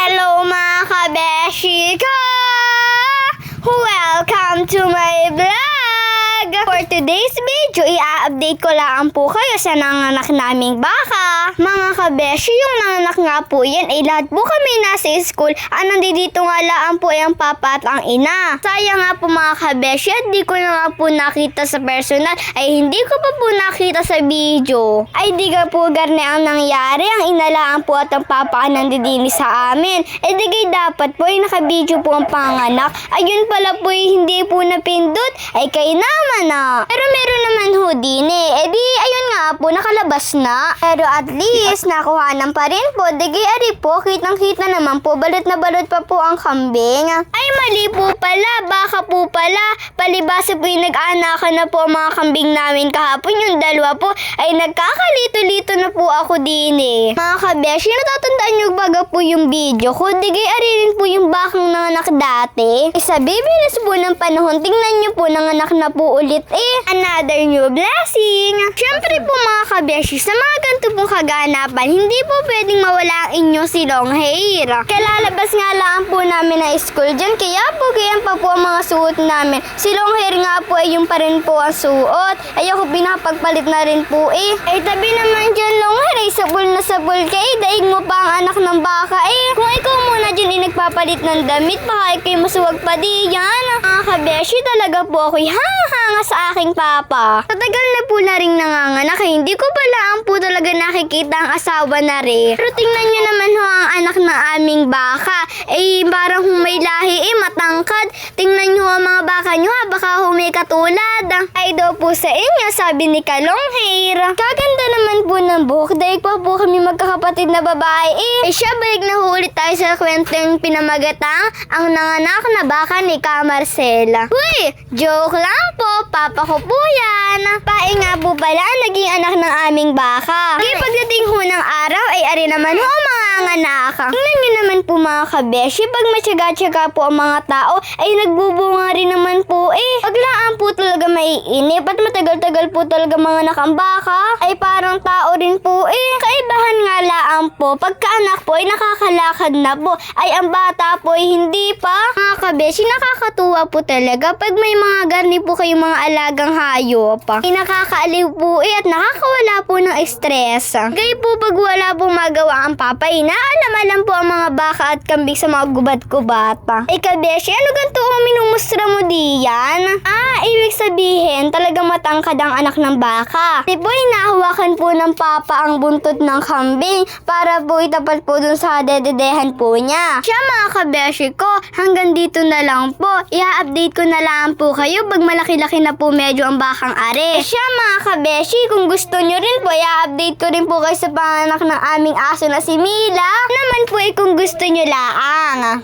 Hello mga kabeshi ko! Welcome to my vlog! For today's video, i-update ko lang po kayo sa nanganak naming baka. Mga kabeshi, yung nanganak nga po yan, ay lahat po kami nasa school. Ang nandito nga lang po ay ang papa at ang ina. Sayang nga po mga kabeshi, at di ko na nga po nakita sa personal, ay hindi ko pa po nakita sa video. Ay di ka po garne ang nangyari, ang inalaan po at ang papa ang nandidini sa amin. Eh di kay dapat po ay nakabideo po ang panganak. Ayun pala po ay hindi po napindot, ay kay naman na. Pero meron naman ho din eh. Eh di ayun nga po, nakalabas na. Pero at least, nakuhanan pa rin po. Di kay ari po, kitang kita naman po, balot na balot pa po ang kambing. Ay mali po pala, baka po pala. Palibasa po yung nag-anakan na po ang mga kambing namin kahapon. Yung dalawa po ay nagkakalito-lito na po ako din eh. Mga kabeshi, natatandaan nyo baga po yung video ko. Di kay ari rin po yung bakang nanganak dati. Eh, sa bibilis po ng panahon, tingnan nyo po nanganak na po ulit eh. Another new blessing. Siyempre po mga kabeshi, sa mga ganito pong kaganapan, hindi po pwedeng mawala ang inyong silong hair. Kalalabas nga lang po namin na school dyan, kaya po ganyan pa po ang mga suot namin. Silong hair nga po ay yung pa rin po ang suot. Ay ako pinapagpalit na rin po eh. Ay tabi naman dyan long hair, ay sabol na sabol ka eh. Daig mo pa ang anak ng baka eh. Kung ikaw muna dyan ay nagpapalit ng damit, baka ikay masuwag pa di yan. Mga kabeshi talaga po ako'y hanga sa aking papa. Tatagal na po na rin nanganganak, eh. hindi ko pala ang po talaga nakikita ang asawa na rin. Pero tingnan nyo naman ho ang anak ng aming baka. Eh, parang may lahi eh, matangkad. Tingnan nyo ang mga baka nyo ha, baka ho may katulad. Ay daw po sa inyo, sabi ni Kalong Hair. Kaganda naman po ng buhok, dahil pa po kami magkakapatid na babae eh. Eh siya, balik na ulit tayo sa kwentong pinamagatang ang nanganak na baka ni Ka Marcela. Uy, joke lang po, papa ko po yan. Pae nga po pala, naging anak ng aming baka. Kaya pagdating ho ng araw, ay ari naman ho mga anak. Tingnan nyo naman po mga kabeshi, pag matyaga-tyaga po ang mga tao, ay nagbubunga rin naman po eh. Paglaan po talaga maiinip at matagal-tagal po talaga mga anak ang baka, ay parang tao rin po eh. Kaibahan nga laang po, pagkaanak po ay nakakalakad na po, ay ang bata po ay hindi pa. Mga kabeshi, nakakatuwa po talaga pag may mga garni po kayong mga alagang hayop. Ay nakakaaliw po eh at nakakawala po ng stress. Gaya po pag wala pong magawa ang papa, inaalam-alam po ang mga baka at kambing sa mga gubat-gubat. Ay kabeshi, ano ganito ang minumustra mo diyan? Ah, ibig sabihin, talagang matangkad ang anak ng baka. Di po, hinahawakan po ng papa ang buntot ng kambing para po itapat po dun sa dededehan po niya. Siya mga kabeshi ko, hanggang dito na lang po. I-update ko na lang po kayo pag malaki-laki na po medyo ang bakang are. Eh, siya mga kabeshi, kung gusto nyo rin po, i-update ko rin po kayo sa panganak ng aming aso na si Mila. Naman po eh kung gusto nyo laang.